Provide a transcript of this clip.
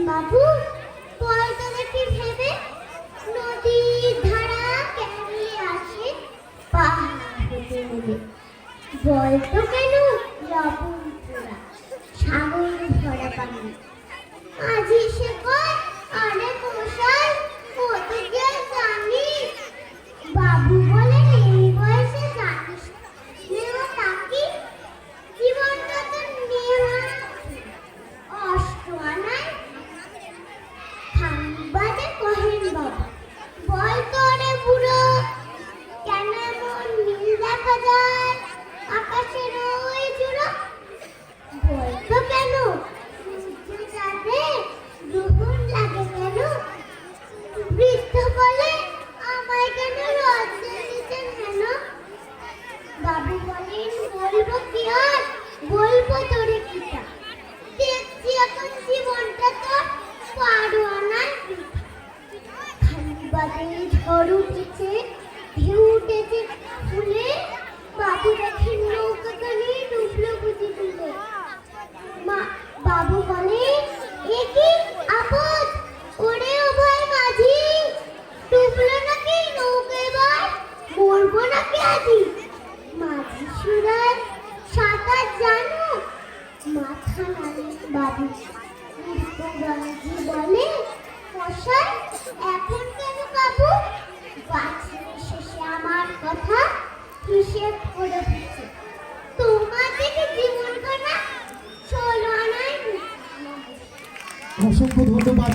বাবু? দেখি ভেবে নদীর ধারা কেমনি আসে পাহাড় হতে নেবে কেন লবণ ঝড় উঠেছে ঢেউ উঠেছে নাকি মাঝি সুরায় সাঁতার জানো মাথা নাড়ে বাবু। মৃত্যুগঞ্জি বলে, মশাই, এখন কেন কাবু বাঁচলে শেষে আমার কথা হিসেব করে দিচ্ছে। অসংখ্য ধন্যবাদ